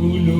Gulu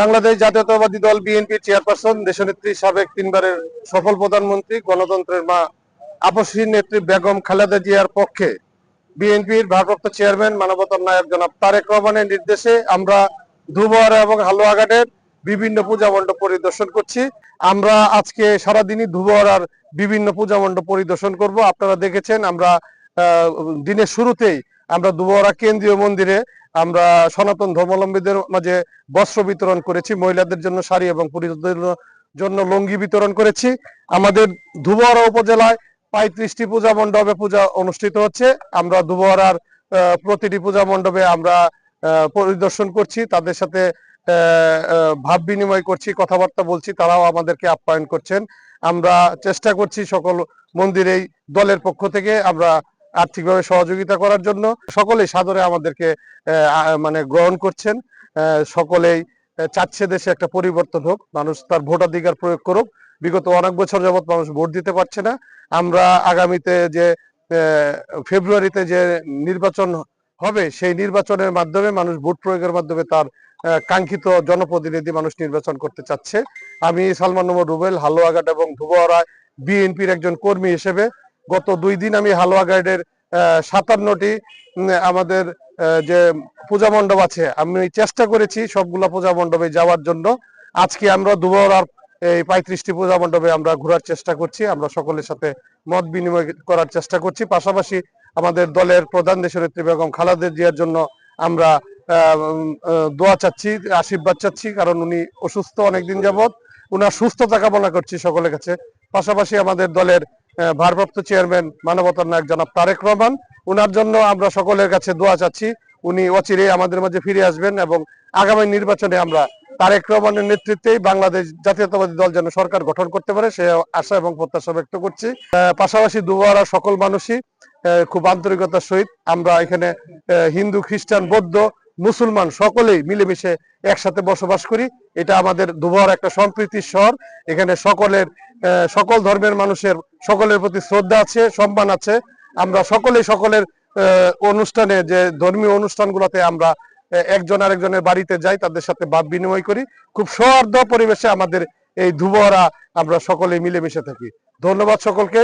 Bangladesh জাতীয়তাবাদী দল BNP chairperson, দেশনেত্রী সাবেক তিনবারের সফল প্রধানমন্ত্রী গণতন্ত্রের মা আপসী নেত্রী বেগম খালেদা জিয়ার পক্ষে বিএনপির ভারপ্রাপ্ত চেয়ারম্যান মানবতার নায়ক জনাব তারেক রহমানের নির্দেশে আমরা ধুবর এবং হালুয়াঘাটের বিভিন্ন পূজা মণ্ডপ পরিদর্শন করছি। আমরা আজকে সারাদিনই ধুবরার বিভিন্ন পূজা মণ্ডপ পরিদর্শন করব। আপনারা দেখেছেন আমরা দিনের শুরুতেই আমরা দুবরা কেন্দ্রীয় মন্দিরে আমরা সনাতন ধর্মাবলম্বীদের মাঝে বস্ত্র বিতরণ করেছি মহিলাদের জন্য শাড়ি এবং পুরুষদের জন্য লুঙ্গি বিতরণ করেছি। আমাদের ধুবরা উপজেলায় পঁয়ত্রিশটি পূজা মণ্ডপে পূজা অনুষ্ঠিত হচ্ছে। আমরা ধুবরার আহ, প্রতিটি পূজা মণ্ডপে আমরা পরিদর্শন করছি তাদের সাথে ভাব বিনিময় করছি কথাবার্তা বলছি তারাও আমাদেরকে আপ্যায়ন করছেন। আমরা চেষ্টা করছি সকল মন্দিরেই দলের পক্ষ থেকে আমরা আর্থিকভাবে সহযোগিতা করার জন্য সকলেই সাদরে আমাদেরকে মানে গ্রহণ করছেন। সকলেই চাচ্ছে দেশে একটা পরিবর্তন হোক, মানুষ তার ভোটাধিকার প্রয়োগ করুক। বিগত অনেক বছর যাবত মানুষ ভোট দিতে পারছে না। আমরা আগামীতে যে ফেব্রুয়ারিতে যে নির্বাচন হবে, সেই নির্বাচনের মাধ্যমে মানুষ ভোট প্রয়োগের মাধ্যমে তার কাঙ্ক্ষিত জনপ্রতিনিধি মানুষ নির্বাচন করতে চাচ্ছে। আমি সালমান রুবেল, হালুয়াঘাট এবং ধুবরা বিএনপির একজন কর্মী হিসেবে গত দুই দিন আমি হালুয়াঘাটের সাতান্নটি আমাদের যে পূজা মণ্ডপ আছে, আমি চেষ্টা করেছি সবগুলা পূজা মণ্ডপে যাওয়ার জন্য। আজকে আমরা দুবার আর এই পঁয়ত্রিশটি পূজা মণ্ডপে আমরা ঘোরার চেষ্টা করছি, আমরা সকলের সাথে মত বিনিময় করার চেষ্টা করছি। পাশাপাশি আমাদের দলের প্রধান দেশনেত্রী বেগম খালেদা জিয়ার জন্য আমরা দোয়া চাচ্ছি, আশীর্বাদ চাচ্ছি, কারণ উনি অসুস্থ অনেকদিন যাবৎ, উনার সুস্থতা কামনা করছি সকলের কাছে। পাশাপাশি আমাদের দলের ভারপ্রাপ্ত চেয়ারম্যান মানবতার নায়ক জনাব তারেক রহমান। উনার জন্য আমরা সকলের কাছে দোয়া চাচ্ছি। উনি অচিরে আমাদের মাঝে ফিরে আসবেন এবং আগামী নির্বাচনে আমরা তারেক রহমানের নেতৃত্বেই বাংলাদেশ জাতীয়তাবাদী দল যেন সরকার গঠন করতে পারে, সে আশা এবং প্রত্যাশা ব্যক্ত করছি। পাশাপাশি দুবারা সকল মানুষই খুব আন্তরিকতার সহিত আমরা এখানে হিন্দু, খ্রিস্টান, বৌদ্ধ, মুসলমান সকলেই মিলেমিশে একসাথে বসবাস করি। এটা আমাদের দুবহর একটা সম্প্রীতির শহর এখানে সকলের সকল ধর্মের মানুষের, সকলের প্রতি শ্রদ্ধা আছে, সম্মান আছে। আমরা সকলে সকলের অনুষ্ঠানে যে ধর্মীয় অনুষ্ঠানগুলোতে আমরা একজন আরেকজনের বাড়িতে যাই, তাদের সাথে ভাব বিনিময় করি। খুব সৌহার্দ্য পরিবেশে আমাদের এই ধুবরা আমরা সকলে মিলেমিশে থাকি। ধন্যবাদ সকলকে।